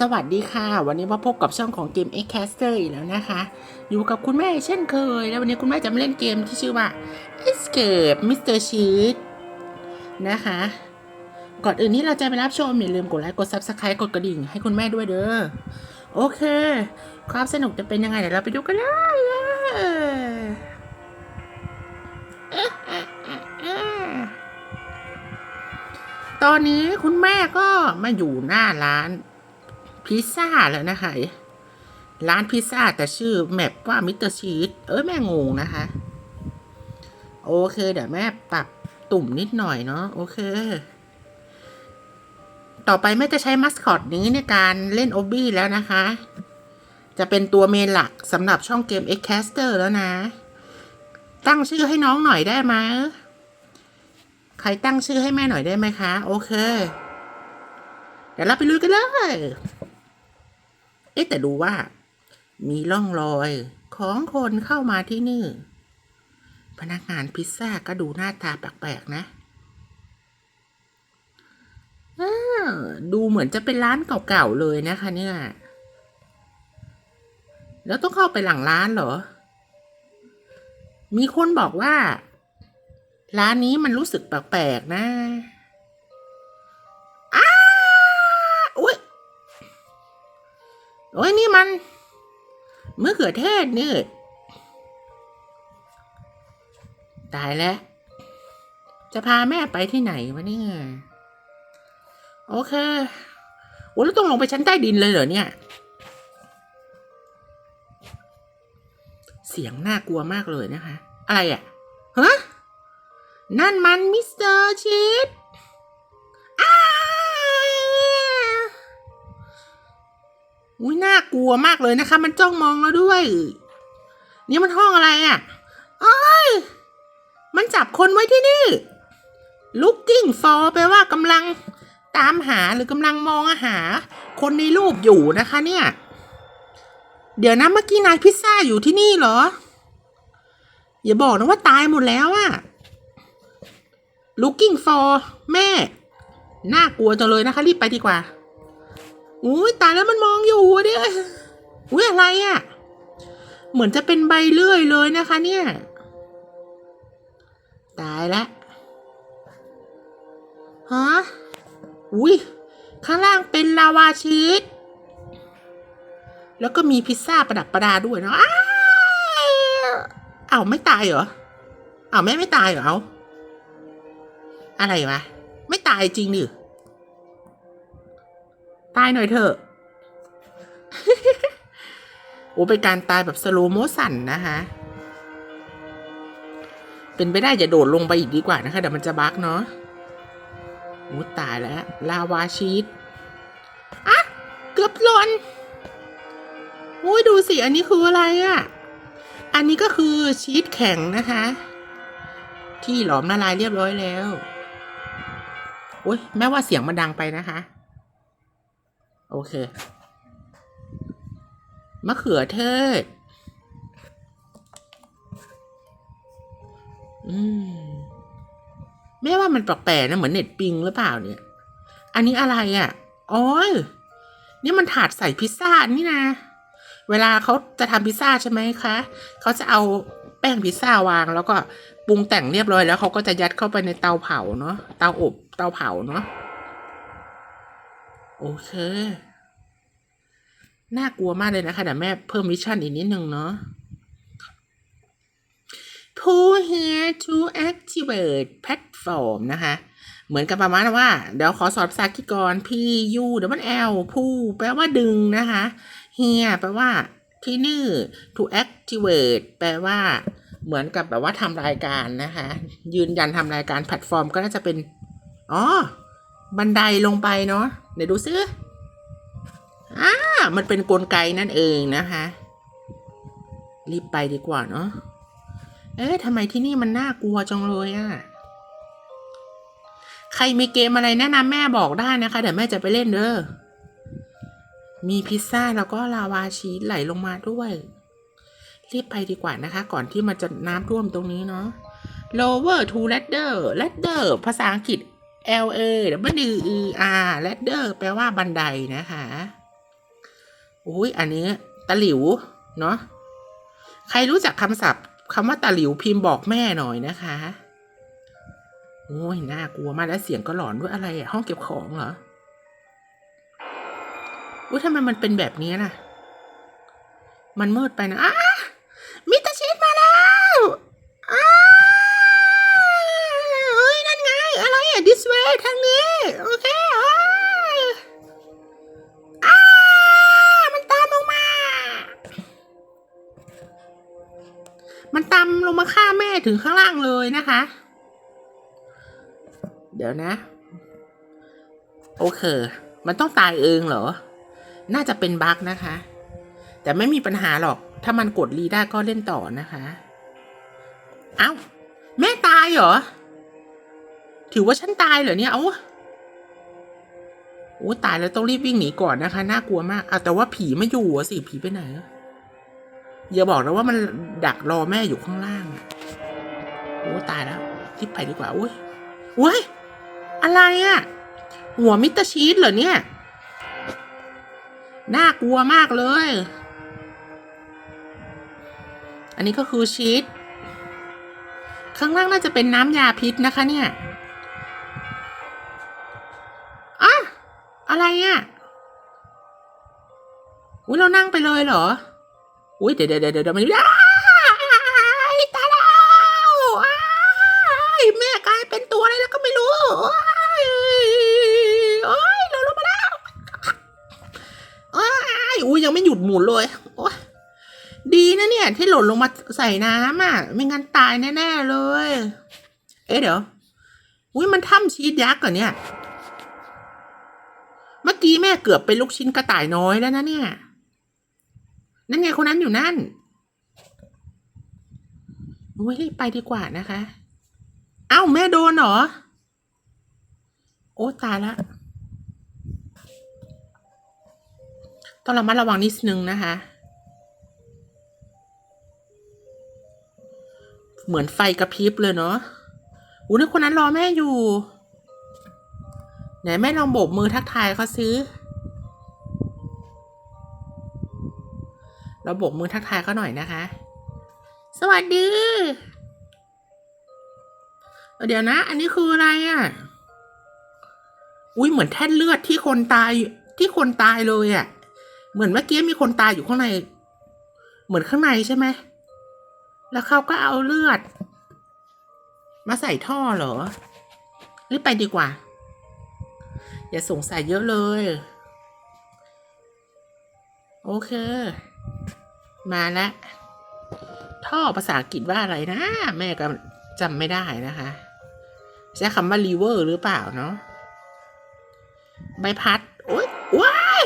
สวัสดีค่ะ วันนี้มาพบกับช่องของเกม X Caster อีกแล้วนะคะ อยู่กับคุณแม่เช่นเคย แล้ววันนี้คุณแม่จะมาเล่นเกมที่ชื่อว่า Escape Mr. Cheat นะคะ ก่อนอื่นที่เราจะไปรับชมอย่าลืมกดไลค์กด Subscribe กดกระดิ่งให้คุณแม่ด้วยเด้อโอเค ความสนุกจะเป็นยังไงเดี๋ยวเราไปดูกันเลยตอนนี้คุณแม่ก็มาอยู่หน้าร้าน พิซซ่าแล้วนะคะร้านพิซซ่าแต่ชื่อแมปว่ามิสเตอร์ชีสเอ้ยแม่งงนะคะ โอเคเดี๋ยวแม่ปรับตุ่มนิดหน่อยเนาะโอเค ต่อไปแม่จะใช้มัสคอตนี้ในการเล่นโอบี้แล้วนะคะ จะเป็นตัวเมนหลักสำหรับช่องเกม X Caster แล้วนะ ตั้งชื่อให้น้องหน่อยได้ไหมใครตั้งชื่อให้แม่หน่อยได้ไหมคะ โอเค เดี๋ยวเราไปลุยกันเลย เอ๊ะแต่ดูว่า มีร่องรอยของคนเข้ามาที่นี่ พนักงานพิซซ่าก็ดูหน้าตาแปลกๆนะดูเหมือนจะเป็นร้านเก่าๆเลยนะคะ เนี่ย แล้วต้องเข้าไปหลังร้านเหรอ มีคนบอกว่า ร้านนี้มันรู้สึกแปลกๆนะ โอ้ยนี่มันมะเขือเทศนี่ ตายแล้ว จะพาแม่ไปที่ไหนวะเนี่ย โอเคโอ้แล้วต้องลงไปชั้นใต้ดินเลยเหรอเนี่ย เสียงน่ากลัวมากเลยนะคะ อะไรอะ่ะฮะนั่นมันมิสเตอร์ชีส อุ้ยน่ากลัวมากเลยนะคะ มันจ้องมองเราด้วย นี่มันห้องอะไรอะ่ะเอ้ย มันจับคนไว้ที่นี่ looking for แปลว่ากำลังตามหาหรือกำลังมองหา คนในรูปอยู่นะคะเนี่ย เดี๋ยวนะเมื่อกี้นายพิซซ่าอยู่ที่นี่เหรอ อย่าบอกนะว่าตายหมดแล้วอะ looking for แม่ น่ากลัวจังเลยนะคะ รีบไปดีกว่า อุ้ยตายแล้วมันมองอยู่เนี่ยอุ้ยอะไรอะ่ะ เหมือนจะเป็นใบเลื่อยเลยนะคะ เนี่ย ตายแล้วฮะอุ้ยข้างล่างเป็นลาวาชีสแล้วก็มีพิซซ่าประดับประดาด้วยเนาะอ้าวอ้าวไม่ตายเหรออ้าวแม่ไม่ตายเหรอเอาอะไรวะ ไม่ตายจริงดิ ตายหน่อยเถอะ โอ้เป็นการตายแบบสโลโมสันนะคะ เป็นไปได้อย่าโดดลงไปอีกดีกว่านะคะเดี๋ยวมันจะบักเนาะโอ้ตายแล้ว ลาวาชีสอะ เกือบหล่นโอ้ยดูสิ อันนี้คืออะไรอะ่ะ อันนี้ก็คือชีสแข็งนะคะ ที่หลอมละลายเรียบร้อยแล้วโอ้ยแม้ว่าเสียงมันดังไปนะคะ โอเค มะเขือเทศ อืมแม่ว่ามันแปลกๆนะ เหมือนเน็ตปิงหรือเปล่าเนี่ย อันนี้อะไรอะ่ะอ๋อนี่มันถาดใส่พิซซ่านี่นะ เวลาเขาจะทำพิซซ่าใช่ไหมคะ เขาจะเอาแป้งพิซซ่าวางแล้วก็ปรุงแต่งเรียบร้อยแล้วเขาก็จะยัดเข้าไปในเตาเผาเนาะ เตาอบ เตาเผาเนาะ โอเค น่ากลัวมากเลยนะคะเดี๋ยวแม่เพิ่มมิชชั่นอีกนิดนึงเนาะ Pull here to activate platform นะคะ เหมือนกับประมาณว่า เดี๋ยวขอสอนภาษาอังกฤษก่อน P U W L pull แปลว่าดึงนะคะ here แปลว่าที่นี่ to activate แปลว่าเหมือนกับแบบว่าทำรายการนะคะ ยืนยันทำรายการแพลตฟอร์มก็น่าจะเป็น อ๋อ บันไดลงไปเนาะเดี๋ยวดูซิอ่ามันเป็นนกลไกนั่นเองนะคะ รีบไปดีกว่าเนาะเอ๊ะทำไมที่นี่มันน่ากลัวจังเลยอะใครมีเกมอะไรแนะนำแม่บอกได้นะคะเดี๋ยวแม่จะไปเล่นเด้อมีพิซซ่าแล้วก็ลาวาชีสไหลลงมาด้วย รีบไปดีกว่านะคะ ก่อนที่มันจะน้ำท่วมตรงนี้เนาะ lower to ladder ladder ภาษาอังกฤษ L A W E R ladder แปลว่าบันไดนะคะอุ้ยอันนี้ตะหลิว เนาะใครรู้จักคำศัพท์คำว่าตะหลิวพิมพ์บอกแม่หน่อยนะคะโอ้ยน่ากลัวมากแล้วเสียงก็หลอนด้วยอะไรอะห้องเก็บของเหรออุ้ยทำไมมันเป็นแบบนี้น่ะ มันมืดไปนะอ้า มันตามลงมาฆ่าแม่ถึงข้างล่างเลยนะคะ เดี๋ยวนะ โอเค มันต้องตายเองเหรอ น่าจะเป็นบั๊กนะคะ แต่ไม่มีปัญหาหรอก ถ้ามันกดรีได้ก็เล่นต่อนะคะ เอ้า แม่ตายเหรอ ถือว่าฉันตายเหรอเนี่ย เอ้าโอ้ตายแล้วต้องรีบวิ่งหนีก่อนนะคะ น่ากลัวมากเอาแต่ว่าผีไม่อยู่สิ ผีไปไหนอะ อย่าบอกนะว่ามันดักรอแม่อยู่ข้างล่าง โอ้ตายแล้วรีบไปดีกว่าอุ้ยอุ้ยอะไรอะหัวมิตรชีสเหรอเนี่ย น่ากลัวมากเลย อันนี้ก็คือชีสข้างล่างน่าจะเป็นน้ำยาพิษนะคะเนี่ยอะอะไรอะ่ะอุ้ยเรานั่งไปเลยเหรอ อุ้ยเดี๋ยวเดี๋ยวเดี๋ยวเดี๋ยวมันอ้ตายแล้วแม่กลายเป็นตัวอะไรแล้วก็ไม่รู้โอ้ยเราลงมาแล้วอ้ายอุ้ยยังไม่หยุดหมุนเลยโอ้ยดีนะเนี่ย ที่หล่นลงมาใส่น้ำอะ ไม่งั้นตายแน่ๆเลย เอ๊ะเดี๋ยวอุ้ยมันถ้ำชีสยักษ์เหรอเนี่ย เมื่อกี้แม่เกือบเป็นลูกชิ้นกระต่ายน้อยแล้วนะเนี่ย นั่นไงคนนั้นอยู่นั่นโอ้ยรีบไปดีกว่านะคะ เอ้าแม่โดนเหรอ โอ้ตายละ ต้องระมัดระวังนิดนึงนะคะ เหมือนไฟกระพริบเลยเนาะอู้นี่คนนั้นรอแม่อยู่ ไหนแม่ลองโบกมือทักทายเขาซื้อ เราโบกมือทักทายเขาหน่อยนะคะ สวัสดี เดี๋ยวนะ อันนี้คืออะไรอะ่ะ อุ้ยเหมือนแท่นเลือดที่คนตายที่คนตายเลยอะ่ะ เหมือนเมื่อกี้มีคนตายอยู่ข้างใน เหมือนข้างในใช่ไหม แล้วเขาก็เอาเลือด มาใส่ท่อเหรอรีบไปดีกว่า อย่าสงสัยเยอะเลย โอเค มาแล้วท่อภาษาอังกฤษว่าอะไรนะ แม่ก็จำไม่ได้นะคะใช้คำว่า river หรือเปล่าเนาะใบพัด โอ๊ยว้าย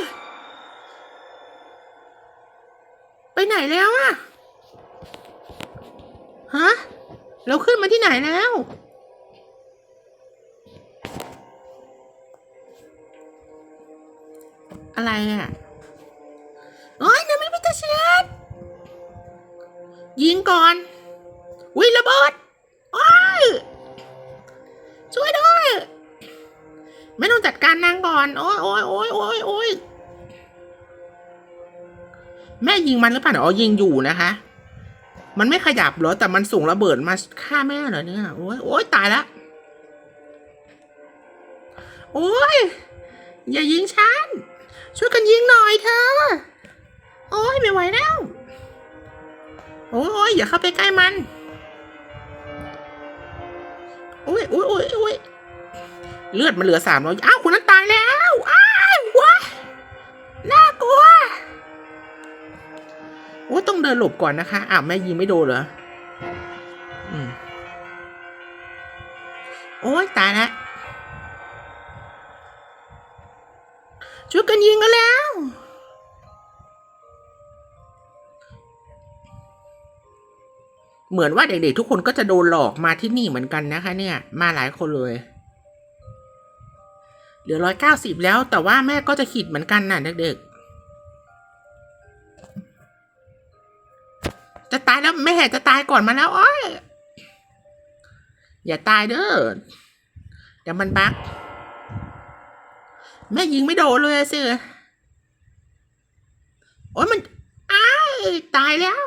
ไปไหนแล้วอะฮะเราขึ้นมาที่ไหนแล้วอะไรอะโโอ้ยโอ้ยโอ้ยแม่ยิงมันหรือเปล่าอ๋อยิงอยู่นะคะ มันไม่ขยับเหรอแต่มันส่งระเบิดมาฆ่าแม่เหรอเนี่ยโอ้ยโอ้ยตายแล้วโอ้ยอย่ายิงฉันช่วยกันยิงหน่อยเธอ โอ้ยไม่ไหวแล้ว โอ้ยอย่าเข้าไปใกล้มัน โอ้ยโอ้ยโอ้ยโอ้ยเลือดมันเหลือสามร้อยอ้าวคน ดินหลบก่อนนะคะอ้าวแม่ยิงไม่โดนเหรออืมโอ้ยตายแล้วช่วยกันยิงกันแล้ว เหมือนว่าเด็กๆทุกคนก็จะโดนหลอกมาที่นี่เหมือนกันนะคะ เนี่ย มาหลายคนเลยเหลือร้อยเก้าสิบแล้วแต่ว่าแม่ก็จะขีดเหมือนกันน่ะเด็กๆ จะตายแห่จะตายก่อนมาแล้วอ้อยอย่าตายเด้อเดี๋ยวมันบักแม่ยิงไม่โดนเลยสิโอ้ยมันอ้ายตายแล้ว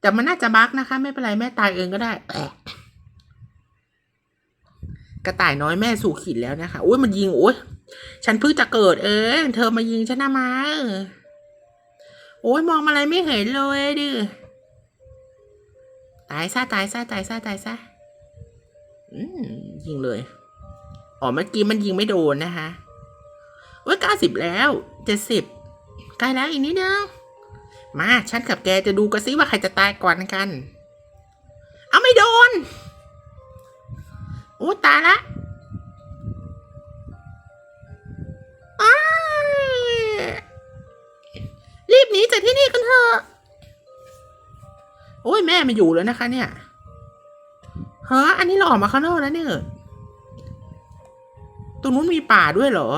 แต่มันน่าจะบักนะคะ ไม่เป็นไรแม่ตายเองก็ได้กระต่ายน้อยแม่สู่ขีดแล้วนะคะโอ้ยมันยิงโอ้ยฉันเพิ่งจะเกิดเองเธอมายิงฉันทำไมโอ้ยมองอะไรไม่เห็นเลยดิ ตายซะตายซะตายซะตายซะอืมยิงเลย อ๋อเมื่อกี้มันยิงไม่โดนนะคะเว้ยเก้าสิบแล้วเจ็ดสิบใกล้แล้วอีกนิดเดียวมาฉันกับแกจะดูกันซิว่าใครจะตายก่อนกัน เอาไม่โดนโอ้ตายละ โอ้ยแม่ไมาอยู่แล้วนะคะ เนี่ยเฮ้ออันนี้เราออกมาข้างนอกแล้วเนี่ยตรงนู้นมีป่าด้วยเหรอ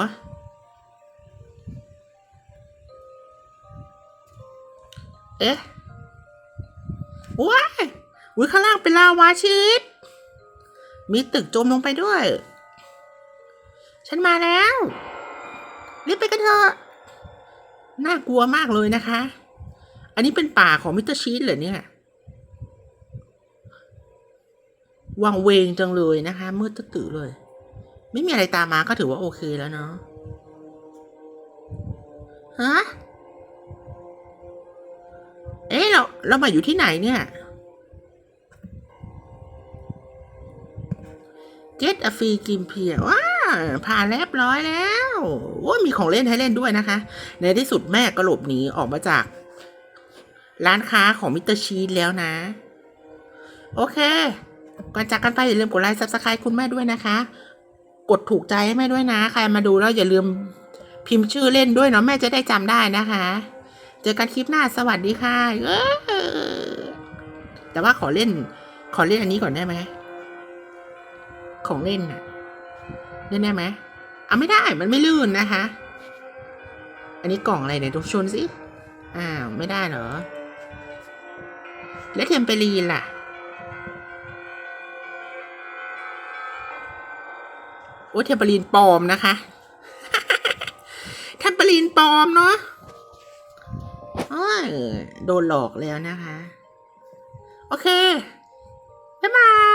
เอ๊ะว้ายอุ้ยข้างล่างเป็นลาวาชีสมีตึกจมลงไปด้วย ฉันมาแล้ว รีบไปกันเถอะ น่ากลัวมากเลยนะคะ อันนี้เป็นป่าของมิสเตอร์ชีสเหรอเนี่ย วังเวงจังเลยนะคะมืดตื้อเลย ไม่มีอะไรตามมาก็ถือว่าโอเคแล้วเนาะฮะเอ๊ะเราเรามาอยู่ที่ไหนเนี่ย Get a free game p e e r ว้าผ่านเรียบร้อยแล้วโอ้มีของเล่นให้เล่นด้วยนะคะ ในที่สุดแม่ก็หลบหนีออกมาจาก ร้านค้าของมิสเตอร์ชีสแล้วนะ โอเค ก่อนจากกันไปอย่าลืมกดไลค์ซับสไครต์คุณแม่ด้วยนะคะ กดถูกใจให้แม่ด้วยนะ ใครมาดูแล้วอย่าลืมพิมพ์ชื่อเล่นด้วยเนาะแม่จะได้จำได้นะคะ เจอกันคลิปหน้าสวัสดีค่ะเออแต่ว่าขอเล่น ขอเล่นอันนี้ก่อนได้ไหมของเล่นน่ะเล่นได้ไหมเอาไม่ได้มันไม่ลื่นนะคะ อันนี้กล่องอะไรเนี่ยดูชนสิอ้าวไม่ได้เหรอ แล้วเทมเปรีนล่ะ โอ้เทมเปรีนปลอมนะคะเทมเปรีนปลอมเนาะโอ้ยโดนหลอกแล้วนะคะ โอเค บ๊ายบาย